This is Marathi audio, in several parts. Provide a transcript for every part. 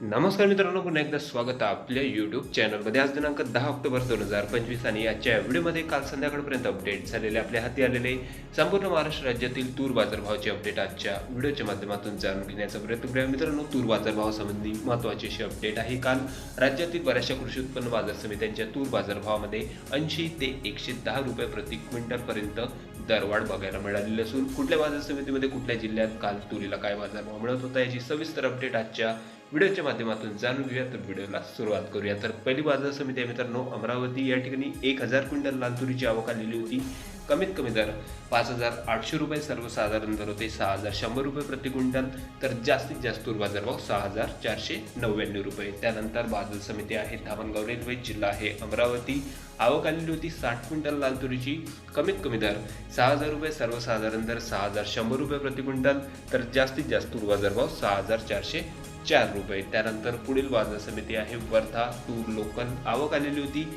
नमस्कार मित्रांनो पुन्हा एकदा स्वागत आहे आपल्या यूट्यूब चॅनलमध्ये आज दिनांक दहा ऑक्टोबर दोन हजार पंचवीस आणि आजच्या व्हिडिओमध्ये काल संध्याकाळपर्यंत अपडेट झालेले आपल्या हाती आलेले संपूर्ण महाराष्ट्र राज्यातील तूर बाजारभावाचे अपडेट आजच्या व्हिडिओच्या माध्यमातून जाणून घेण्याचा प्रयत्न करूया. मित्रांनो तूर बाजारभावासंबंधी महत्त्वाची अशी अपडेट आहे. काल राज्यातील बऱ्याचशा कृषी उत्पन्न बाजार समित्यांच्या तूर बाजारभावामध्ये ऐंशी ते एकशे दहा रुपये प्रति क्विंटलपर्यंत दरवाढ बघायला मिळालेली असून कुठल्या बाजार समितीमध्ये कुठल्या जिल्ह्यात काल तुरीला काय बाजारभाव मिळत होता याची सविस्तर अपडेट आजच्या व्हिडिओच्या माध्यमातून जाणून घेऊया. तर व्हिडिओला सुरुवात करूया. तर पहिली बाजार समिती आहे मित्रांनो अमरावती. या ठिकाणी एक हजार क्विंटल लाल तुरीची आवक आलेली होती. कमीत कमी दर पाच हजार आठशे रुपये सर्वसाधारण दर होते. सहा हजार शंभर रुपये प्रति क्विंटल. तर जास्तीत जास्त तूर बाजारभाव सहा हजार चारशे नव्याण्णव रुपये. त्यानंतर बाजार समिती आहे धामणगाव रेल्वे जिल्हा आहे अमरावती. आवक आलेली होती साठ क्विंटल लाल तुरीची. कमीत कमी दर सहा हजार रुपये सर्वसाधारण दर सहा हजार शंभर रुपये प्रति क्विंटल. तर जास्तीत जास्त तूर बाजारभाव सहा हजार चारशे चार रुपये. त्यानंतर पुढील बाजार समिती आहे वर्धा टूर लोकल आवक आलेली होती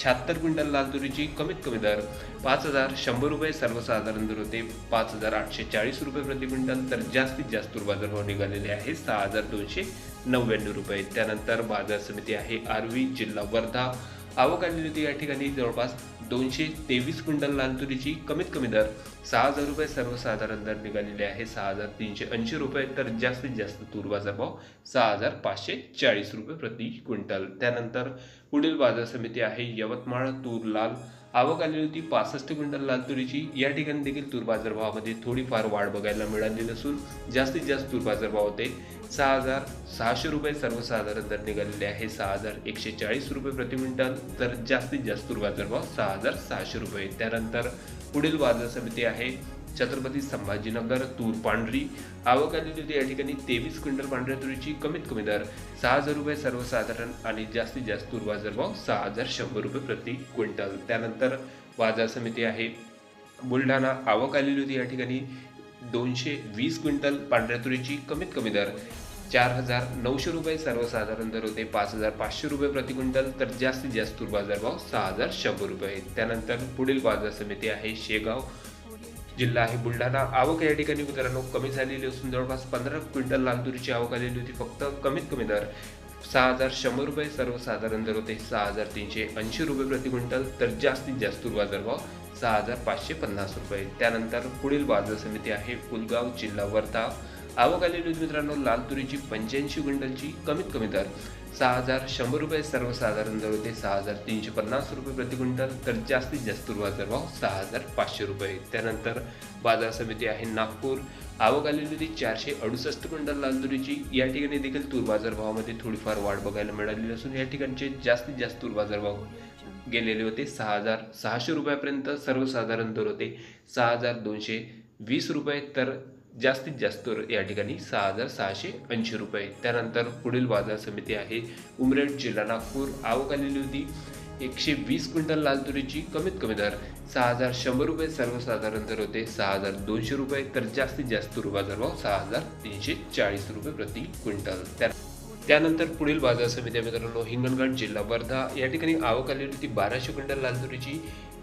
शहात्तर क्विंटल लाल तुरीची कमीत कमी दर पाच हजार शंभर रुपये. सर्वसाधारण दर होते पाच हजार आठशे चाळीस रुपये प्रति क्विंटल. तर जास्तीत जास्त तूर बाजारभाव निघालेले आहे सहा हजार दोनशे नव्याण्णव रुपये. त्यानंतर बाजार समिती आहे आर्वी जिल्हा वर्धा. आवक आलेली होती या ठिकाणी जवळपास दोनशे तेवीस क्विंटल लाल तुरीची कमीत कमी दर सहा हजार रुपये सर्वसाधारण दर निघालेले आहे. सहा हजार तीनशे ऐंशी रुपये तर जास्तीत जास्त तूर बाजारभाव सहा हजार पाचशे चाळीस रुपये प्रति क्विंटल. त्यानंतर पुढील बाजार समिती आहे यवतमाळ तूर लाल आवक आलेली होती पासष्ट क्विंटल लाल तुरीची. या ठिकाणी देखील तूर बाजारभावामध्ये थोडीफार वाढ बघायला मिळाली नसून जास्तीत जास्त तूर बाजारभाव होते सहा हजार सहाशे रुपये सर्वसाधारण दर निघालेले आहे. सहा हजार एकशे चाळीस रुपये प्रति क्विंटल तर जास्तीत जास्त तूर बाजारभाव सहा हजार सहाशे रुपये. त्यानंतर पुढील बाजार समिती आहे. छत्रपती संभाजीनगर तूर पांढरी. आवक आलेली होती या ठिकाणी. तेवीस क्विंटल पांढऱ्या तुरीची कमीत कमी दर सहा हजार रुपये सर्वसाधारण आणि जास्तीत जास्त तूर बाजारभाव सहा हजार शंभर रुपये प्रति क्विंटल. त्यानंतर बाजार समिती आहे. बुलढाणा आवक आलेली होती या ठिकाणी. दोनशे वीस क्विंटल पांढऱ्या तुरीची कमीत कमी दर चार हजार नऊशे रुपये सर्वसाधारण दर होते. पाच हजार पाचशे रुपये प्रति क्विंटल तर जास्तीत जास्त तूर बाजारभाव सहा हजार शंभर रुपये. त्यानंतर पुढील बाजार समिती आहे. शेगाव जिल्हा आहे बुलढाणा. आवक या ठिकाणी मित्रांनो कमी झालेली असून जवळपास पंधरा क्विंटल लाल तुरीची आवक आलेली होती. फक्त कमीत कमी दर सहा हजार शंभर रुपये सर्वसाधारण दर होते सहा हजार तीनशे ऐंशी रुपये प्रति क्विंटल तर जास्तीत जास्त तूर बाजारभाव सहा हजार पाचशे पन्नास रुपये. त्यानंतर पुढील बाजार समिती आहे पुलगाव जिल्हा वर्धा. आवक आलेली मित्रांनो लाल तुरीची पंच्याऐंशी क्विंटलची कमीत कमी दर. सहा हजार शंभर रुपये सर्वसाधारण दर होते सहा हजार तीनशे पन्नास रुपये प्रति क्विंटल तर जास्तीत जास्त तूर बाजारभाव सहा हजार पाचशे रुपये. त्यानंतर बाजार समिती आहे नागपूर. आवक आलेली होती चारशे अडुसष्ट क्विंटल लाल तुरीची. या ठिकाणी देखील तूर बाजारभावामध्ये थोडीफार वाढ बघायला मिळालेली असून या ठिकाणचे जास्तीत जास्त तूर बाजारभाव गेलेले होते. सहा हजार सहाशे रुपयापर्यंत सर्वसाधारण दर होते. सहा हजार दोनशे वीस रुपये तर जास्तीत जास्त या ठिकाणी सहा हजार सहाशे ऐंशी रुपये. त्यानंतर पुढील बाजार समिती आहे उमरेड जिल्हा नागपूर. आवक आलेली होती. एकशे वीस क्विंटल लाल तुरीची कमीत कमी दर. सहा हजार शंभर रुपये सर्वसाधारण दर होते. सहा हजार दोनशे रुपये तर जास्तीत जास्त बाजार भाव सहा हजार तीनशे चाळीस रुपये प्रति क्विंटल. त्या त्यानंतर पुढील बाजार समिती मित्रांनो हिंगणघाट जिल्हा वर्धा. या ठिकाणी आवक आलेली होती बाराशे क्विंटल लाल तुरीची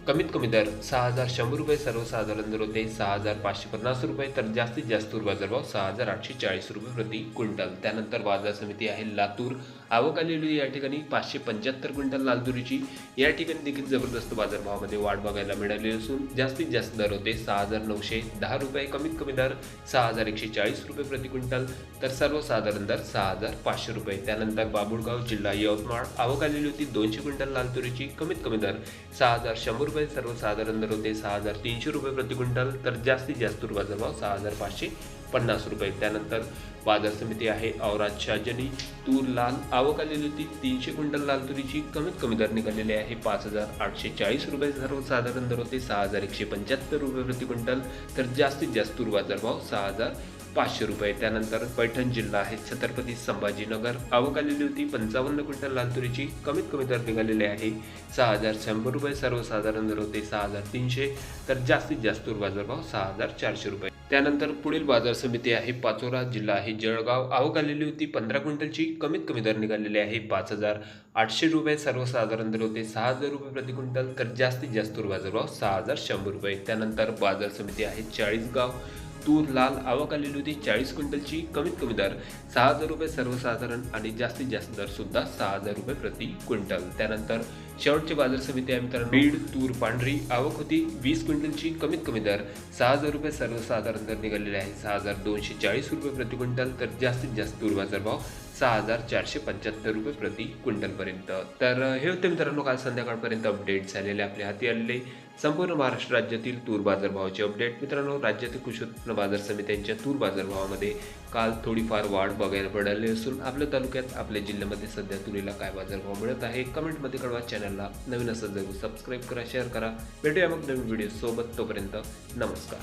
कमीत कमी दर सहा हजार शंभर रुपये सर्वसाधारण दर होते सहा हजार पाचशे पन्नास रुपये तर जास्तीत जास्त बाजारभाव सहा हजार आठशे चाळीस रुपये प्रति क्विंटल. त्यानंतर बाजार समिती आहे लातूर. आवक आलेली या ठिकाणी पाचशे पंच्याहत्तर क्विंटल लालदुरीची या ठिकाणी देखील जबरदस्त बाजारभावामध्ये वाढ बघायला मिळाली असून जास्तीत जास्त दर होते सहा हजार नऊशे दहा रुपये कमीत कमी दर सहा हजार एकशे चाळीस रुपये प्रति क्विंटल. तर सर्वसाधारण दर सहा हजार पाचशे रुपये. त्यानंतर बाबुळगाव जिल्हा यवतमाळ आवक आलेली होती दोनशे क्विंटल लालतुरीची. कमीत कमी दर सहा हजार शंभर रुपये सर्वसाधारण दर होते सहा हजार तीनशे रुपये प्रति क्विंटल तर जास्तीत जास्त तूर बाजारभाव सहा हजार पाचशे पन्नास रुपये. त्यानंतर बाजार समिती आहे औराद शाजनी तूर लाल आवक आलेली होती तीनशे क्विंटल लाल तुरीची कमीत कमी दर निघालेली आहे पाच हजार आठशे चाळीस रुपये. सर्वसाधारण दर होते सहा हजार एकशे पंच्याहत्तर रुपये प्रति क्विंटल तर जास्तीत जास्त तूर बाजारभाव सहा हजार पाचशे रुपये. त्यानंतर पैठण जिल्हा आहे छत्रपती संभाजीनगर. आवक आलेली होती पंचावन्न क्विंटल लाल तुरीची. कमीत कमी दर निघालेली आहे सहा हजार शंभर रुपये. सर्वसाधारण दर होते सहा हजार तीनशे. तर जास्तीत जास्त तूर बाजारभाव सहा हजार चारशे रुपये. त्यानंतर पुढील बाजार समिती आहे पाचोरा. जिल्हा आहे जळगाव. आवक आलेली होती पंधरा क्विंटलची. कमीत कमी दर निघालेली आहे पाच हजार आठशे रुपये. सर्वसाधारण दर होते सहा हजार रुपये प्रति क्विंटल. तर जास्तीत जास्त तूर बाजारभाव सहा हजार शंभर रुपये. त्यानंतर बाजार समिती आहे चाळीसगाव. तूर लाल आवक आलेली होती. चाळीस क्विंटलची कमीत कमी दर सहा हजार रुपये सर्वसाधारण आणि जास्तीत जास्त दर सुद्धा सहा हजार रुपये प्रति क्विंटल. त्यानंतर शेवटची बाजार समिती आहे मित्रांनो. बीड तूर पांढरी आवक होती. वीस क्विंटलची कमीत कमी दर सहा हजार रुपये सर्वसाधारण दर निघालेले आहे. सहा हजार दोनशे चाळीस रुपये प्रति क्विंटल. तर जास्तीत जास्त तूर बाजार भाव सहा हजार चारशे पंच्याहत्तर रुपये प्रति क्विंटलपर्यंत. तर हे होते मित्रांनो काल संध्याकाळपर्यंत अपडेट झालेले आपल्या हाती आलेले संपूर्ण महाराष्ट्र राज्यातील तूर बाजारभावाचे अपडेट मित्रांनो राज्यातील कृषी उत्पन्न बाजार समित्यांच्या तूर बाजारभावामध्ये काल थोडीफार वाढ बघायला मिळाली असून आपल्या तालुक्यात आपल्या जिल्ह्यामध्ये सध्या तुरीला काय बाजारभाव मिळत आहे कमेंटमध्ये कळवा. चॅनलला नवीन असं जरूर सबस्क्राईब करा शेअर करा. भेटूया मग नवीन व्हिडिओ सोबत. तोपर्यंत नमस्कार.